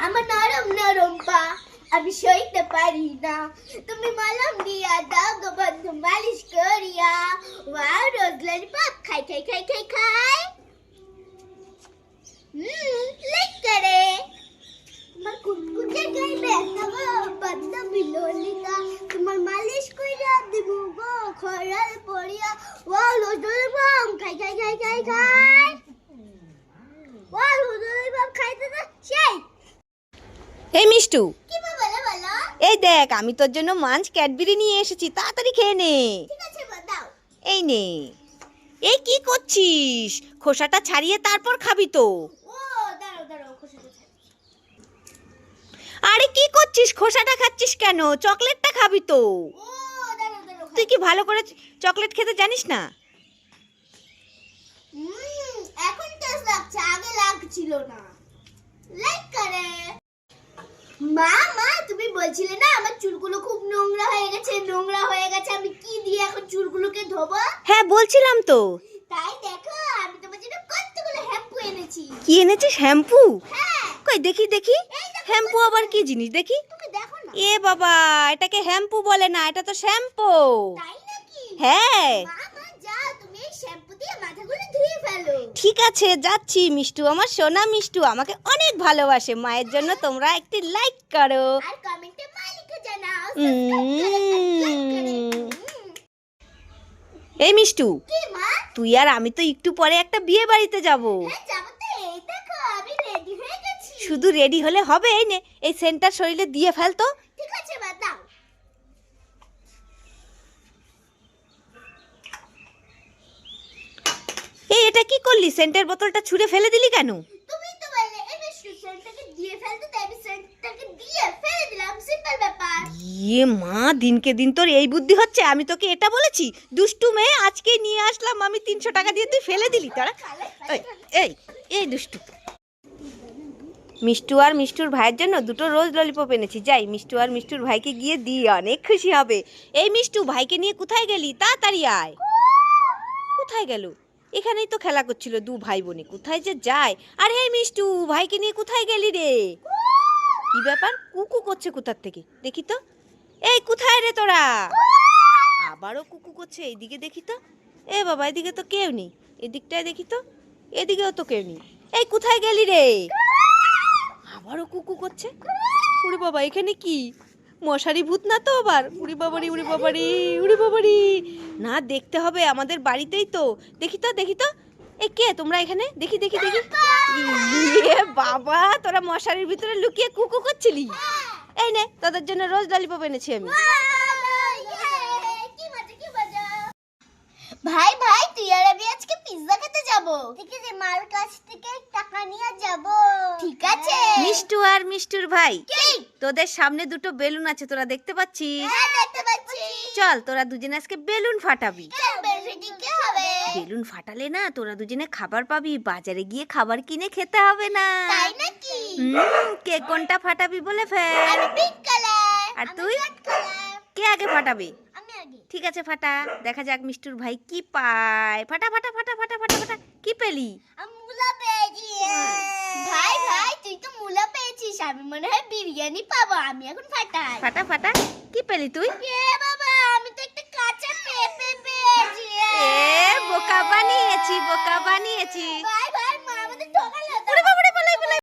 I'm a naram narumpa. अभिषेक न पारीना तुम्हें मालूम दिया दाग बंद मालिश करिया वाह रोज लॉलीपॉप खाई खाई खाई खाई खाई हम्म लाइक करे मैं कुटकुटे गई बैठा वो बंदा बिलोली का तुम्हार मालिश कोई रात दिबो वो खोरल पोड़िया वाह रोज लॉलीपॉप खाई खाई खाई खाई खाई वाह रोज लॉलीपॉप खाई तो এই মিষ্টু। এই দেখ আমি তোর জন্য মাঞ্চ ক্যাডবেরি নিয়ে এসেছি তাড়াতাড়ি খেয়ে নে। এই নে। এই কি করছিস? খোসাটা ছাড়িয়ে তারপর খাবি তো। আরে কি করছিস? খোসাটা খাচ্ছিস কেন? চকলেটটা খাবি তো। তুই কি ভালো করে চকলেট খেতে জানিস না? এখন টেস্ট লাগছে আগে লাগছিল না। লাইক করে। মা মা তুমি বলছিলে না আমার চুলগুলো খুব নোংরা হয়ে গেছে নোংরা হয়ে গেছে আমি কি দিয়ে এখন চুলগুলোকে ধোবো? হ্যাঁ বলছিলাম তো। তাই দেখো আমি তোমার জন্য কতগুলো শ্যাম্পু এনেছি। কি এনেছিস শ্যাম্পু? হ্যাঁ। কই দেখি দেখি। শ্যাম্পু আবার কি জিনিস দেখি। তুমি দেখো না। এ বাবা এটাকে শ্যাম্পু বলে না এটা তো শ্যাম্পু। তাই নাকি হ্যাঁ মা মা যাও তুমি এই শ্যাম্পু দিয়ে মাথাগুলো ধুয়ে ফেলো ঠিক আছে যাচ্ছি মিষ্টু আমার সোনা মিষ্টু আমাকে অনেক ভালোবাসে। মায়ের জন্য তোমরা একটি লাইক করো। আর কমেন্টে মা জানাও এই মিষ্টু তুই আর আমি তো একটু পরে একটা বিয়ে বাড়িতে যাব। হ্যাঁ শুধু রেডি হলে হবে এই নে। এই সেন্টার শরীরে দিয়ে ফেলতো ঠিক আছে মা দাও এই এটা কি করলি? সেন্টের বোতলটা ছুঁড়ে ফেলে দিলি কেন? তুমি তো বললে এই সেন্টটাকে দিয়ে ফেলতে তাই আমি সেন্টটাকে দিয়ে ফেলে দিলাম। সিম্পল ব্যাপার। ইয়ে মা দিনকে দিন তোর এই বুদ্ধি হচ্ছে। আমি তোকে এটা বলেছি দুষ্টু মেয়ে আজকে নিয়ে আসলাম আমি তিনশো টাকা দিয়ে তুই ফেলে দিলি। তারা এই এই দুষ্টু। মিষ্টু আর মিষ্টুর ভাইয়ের জন্য দুটো রোজ ললিপপ এনেছি। যাই মিষ্টু আর মিষ্টুর ভাইকে গিয়ে দিই অনেক খুশি হবে। এই মিষ্টু ভাইকে নিয়ে কোথায় গেলি? তাড়াতাড়ি আয়। কোথায় গেল? এখানেই তো খেলা করছিল দু ভাই বোনে কোথায় যে যায়? আর, এই মিষ্টু, ভাইকে নিয়ে কোথায় গেলি রে? কি ব্যাপার? কুকু করছে কোথার থেকে? দেখি তো। এই, কোথায় রে তোরা? আবারও কুকু করছে, এইদিকে দেখি তো। এ বাবা, এদিকে তো কেউ নেই। এদিকটায় দেখি তো। এদিকেও তো কেউ নেই। এই, কোথায় গেলি রে? আবারও কুকু করছে। উড়ি বাবা, এখানে কি? মশারি ভূত না তো আবার? উড়ি বাবারি উড়ি বাবারি উড়ি বাবারি। না, দেখতে হবে আমাদের বাড়িতেই তো। দেখি তো দেখি তো। এ কে তোমরা এখানে? দেখি দেখি দেখি। ইয়ে বাবা, তোরা মশারির ভিতরে লুকিয়ে কুকু করছিলি? এই নে, তোদের জন্য রোজ ললিপপ এনেছি আমি। ভাই ভাই, তুই আর আমি আজকে পিৎজা খেতে যাব। ঠিক আছে মার কাছ থেকে টাকা নিয়ে যাব। ঠিক আছে। মিষ্টু আর মিষ্টুর ভাই। তোদের সামনে দুটো বেলুন আছে তোরা দেখতে পাচ্ছিস? হ্যাঁ চল তোরা দুজনে আজকে বেলুন ফাটাবি। বেলুন ফাটালে না তোরা দুজনে খাবার পাবি বাজারে গিয়ে খাবার কিনে খেতে হবে না। কে কোনটা ফাটাবি বলে ফেল। আর তুই? কে আগে ফাটাবে? ঠিক আছে ফাটা। দেখা যাক মিষ্টুর ভাই কি পায়। ফাটা ফাটা ফাটা ফাটা ফাটা ফাটা। কি পেলি? আমি মুলা পেয়েছি ভাই ভাই তুই তো মুলা পেয়েছিস। আমি মনে হয় বিরিয়ানি পাবো। আমি এখন ফাটাই। ফাটা ফাটা। কি পেলি তুই? এ বাবা আমি তো একটা কাঁচা পেঁপে পেয়েছি এ বোকা বানিয়েছি বোকা বানিয়েছি।